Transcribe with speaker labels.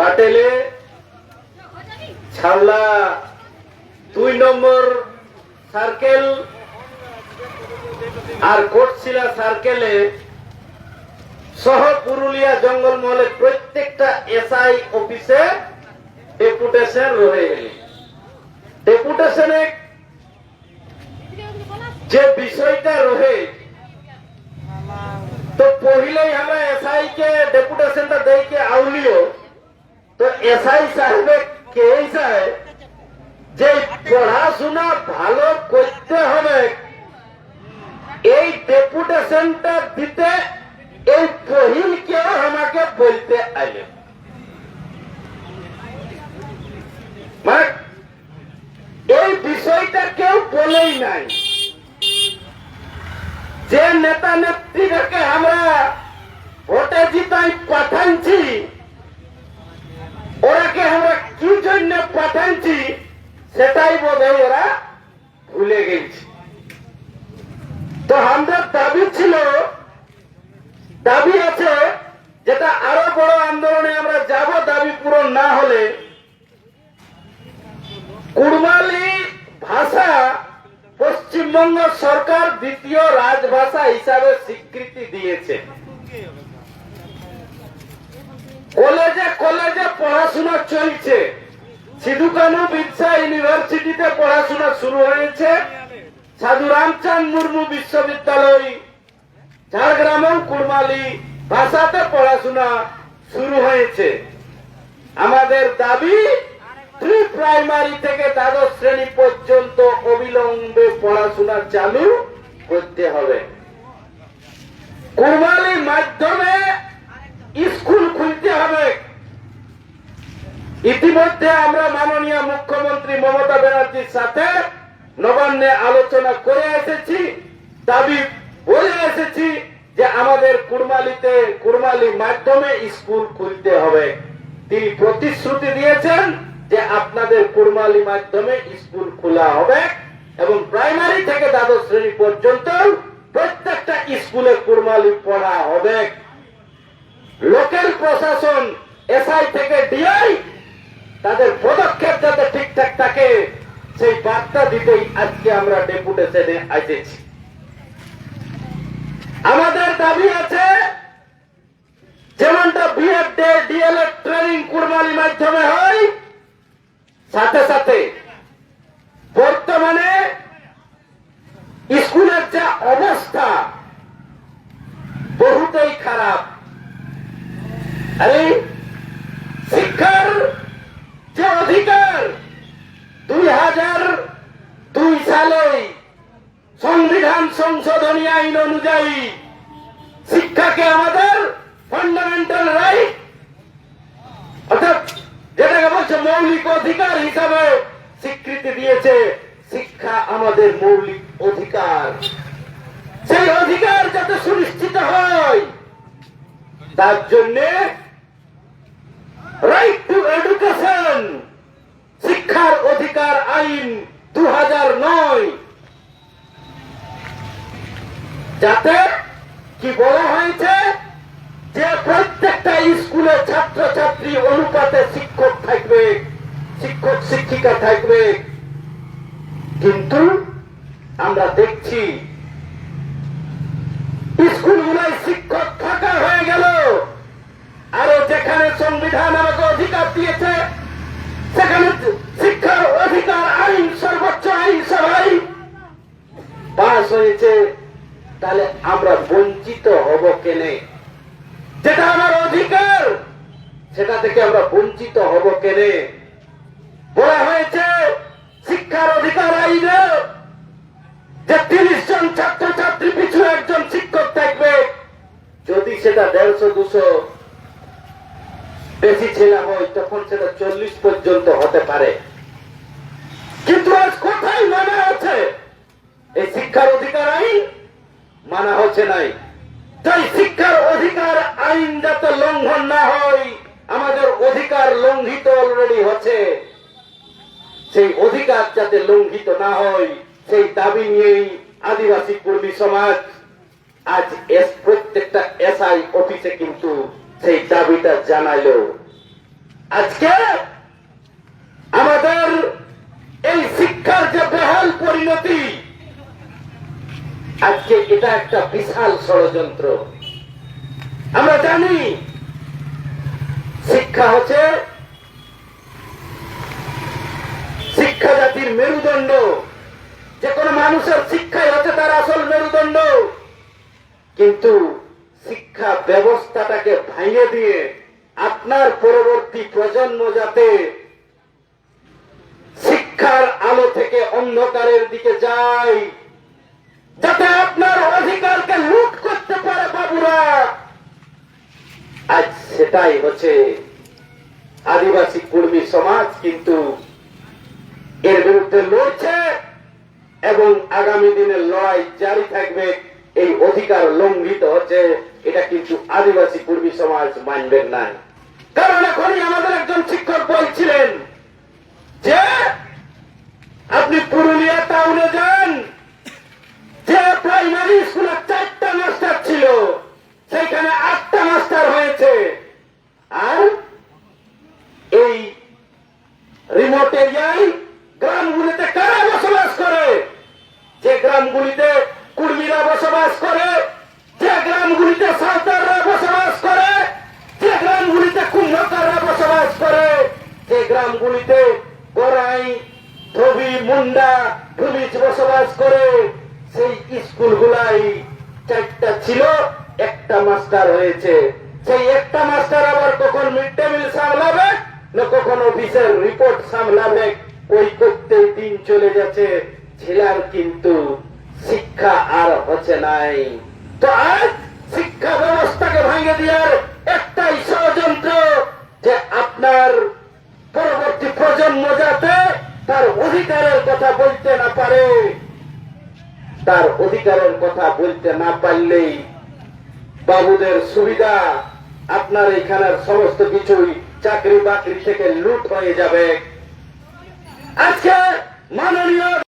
Speaker 1: বাটেলে ছাওলা দুই নম্বর সার্কেল আর কোটশিলা সার্কেলে সহ পুরুলিয়া জঙ্গলমহলে প্রত্যেকটা এসআই অফিসে ডেপুটেশন রয়ে গেল। ডেপুটেশনে যে বিষয়টা রহে তো পহিলেই আমরা এসআই কে ডেপুটেশনটা কে আউলিও। তো এসআই সাহেবে কে চায় যে পড়াশোনা ভালো করতে হবে, এই ডেপুটেশনটা দিতে এই পহিল কেউ আমাকে বলতে আইলে। মানে এই বিষয়টা কেউ বলেই নাই। যে নেতা নেত্রীদেরকে আমরা ভোটে জিতাই পাঠানছি ওরাকে আমরা কি জন্য পাঠানছি সেটাই বোধ ওরা ভুলে গেছি। তো আমাদের দাবি ছিল, দাবি আছে যেটা আরও বড় আন্দোলনে আমরা যাব, দাবি পূরণ না হলে। কুড়মালি ভাষা পশ্চিমবঙ্গ সরকার দ্বিতীয় রাজভাষা হিসাবে স্বীকৃতি দিয়েছে। কলেজে কলেজে পড়াশোনা চলছে। সিধু কানু বিরসা ইউনিভার্সিটিতে পড়াশোনা শুরু হয়েছে। সাধু রামচাঁদ মুর্মু বিশ্ববিদ্যালয় ঝাড়গ্রাম ও কুড়মালি ভাষাতে পড়াশোনা শুরু হয়েছে। আমাদের দাবি প্রি প্রাইমারি থেকে দ্বাদশ শ্রেণি পর্যন্ত অবিলম্বে পড়াশোনা চালু করতে হবে। কুড়মালি মাধ্যমে স্কুল খুলতে হবে। ইতিমধ্যে আমরা মাননীয় মুখ্যমন্ত্রী মমতা ব্যানার্জির সাথে নবান্নে আলোচনা করে এসেছি, দাবি বলে এসেছি যে আমাদের কুড়মালিতে, কুড়মালি মাধ্যমে স্কুল খুলতে হবে। তিনি প্রতিশ্রুতি দিয়েছেন যে আপনাদের কুড়মালি মাধ্যমে স্কুল খোলা হবে এবং প্রাইমারি থেকে দ্বাদশ শ্রেণি পর্যন্ত প্রত্যেকটা স্কুলে কুড়মালি পড়া হবে। লোকাল প্রশাসন, এসআই থেকে ডিআই, তাদের পদক্ষেপ যাতে ঠিকঠাক থাকে, সেই বার্তা দিতেই আজকে আমরা ডেপুটেশনে আসেছি আমাদের দাবি আছে, যেমনটা বিএড ডিএলএড ট্রেনিং কুড়মালি মাধ্যমে হয়, সাথে সাথে বর্তমানে স্কুলের যা অবস্থা, বহুতেই খারাপ। শিক্ষার যে অধিকার দুই হাজার দুই সালে সংবিধান সংশোধনী আইন অনুযায়ী শিক্ষাকে আমাদের ফান্ডামেন্টাল রাইট অর্থাৎ যেটাকে বলছে মৌলিক অধিকার হিসাবে স্বীকৃতি দিয়েছে শিক্ষা আমাদের মৌলিক অধিকার। সেই অধিকার যাতে সুনিশ্চিত হয়, তার জন্যে রাইট টু এডুকেশন শিক্ষার অধিকার আইন দু যাতে কি বলা হয়েছে যে প্রত্যেকটা স্কুলে ছাত্রছাত্রী অনুপাতে শিক্ষক থাকবে, শিক্ষক শিক্ষিকা থাকবে। কিন্তু আমরা দেখছি হয়েছে, তাহলে আমরা বঞ্চিত হব কেনে? যেটা আমার অধিকার, সেটা থেকে আমরা বঞ্চিত হব কেনে? বলা হয়েছে, শিক্ষার অধিকার আইনে যে তিরিশ জন ছাত্রছাত্রী পিছু একজন শিক্ষক থাকবে, যদি সেটা দেড়শো, দুশো বেশি ছেলে হয়, তখন সেটা চল্লিশ পর্যন্ত হতে পারে। কিন্তু আজ কোথায় হচ্ছে নাই। তাই শিক্ষার অধিকার আইন যাতে লঙ্ঘন না হয়, আমাদের অধিকার লঙ্ঘিত অলরেডি হচ্ছে। সেই অধিকার যাতে লঙ্ঘিত না হয়, সেই দাবি নিয়েই আদিবাসী কর্মী সমাজ আজ প্রত্যেকটা এসআই অফিসে কিন্তু সেই দাবিটা জানাইলো। আজকে আমাদের এই শিক্ষার যে বেহাল পরিণতি আজকে এটা একটা বিশাল ষড়যন্ত্র। আমরা জানি শিক্ষা হচ্ছে শিক্ষা জাতির মেরুদণ্ড। যে কোনো মানুষের শিক্ষাই হচ্ছে তার আসল মেরুদণ্ড। কিন্তু শিক্ষা ব্যবস্থাটাকে ভাঙে দিয়ে আপনার পরবর্তী প্রজন্ম যাতে শিক্ষার আলো থেকে অন্ধকারের দিকে যায় যাতে আপনার অধিকারকে লুট করতে পারে বাবুরা। আজ সেটাই হচ্ছে আদিবাসী কর্মী সমাজ, কিন্তু এর বিরুদ্ধে লড়ছে এবং আগামী দিনের লড়াই জারি থাকবে। এই অধিকার লঙ্ঘিত হচ্ছে, এটা কিন্তু আদিবাসী কর্মী সমাজ মানবেন না। কারণ এখনই আমাদের একজন শিক্ষক বলছিলেন যে, আপনি পুরুলিয়া টাউনে যান। যে প্রাইমারি স্কুলে চারটা মাস্টার ছিল, সেখানে আটটা মাস্টার হয়েছে। আর এই রিমোট এরিয়ায় গ্রামগুলিতে কারা বসবাস করে? যে গ্রামগুলিতে কুর্মীরা বসবাস করে, যে গ্রামগুলিতে সাঁওতালরা বসবাস করে, যে গ্রামগুলিতে কুম্ভকাররা বসবাস করে, যে গ্রামগুলিতে গড়াই, ধবি, মুন্ডা ভূমিজ বসবাস করে। সেই স্কুলগুলাই চারটা ছিল, একটা মাস্টার হয়েছে। সেই একটা মাস্টার আবার কখন মিড ডে মিল সামলাবে না কখন অফিসের রিপোর্ট সামলাবে, ওই করতে দিন চলে যাচ্ছে। ছেলের কিন্তু শিক্ষা আর হচ্ছে নাই। তো আজ শিক্ষা ব্যবস্থাকে ভাঙে দেওয়ার একটাই ষড়যন্ত্র যে আপনার পরবর্তী প্রজন্ম যাতে তার অধিকারের কথা বলতে না পারে। তার অধিকারের কথা বলতে না পারলেই বাবুদের সুবিধা আপনার এখানের সমস্ত কিছুই চাকরি বাকরি থেকে লুট হয়ে যাবে। আজকে মাননীয়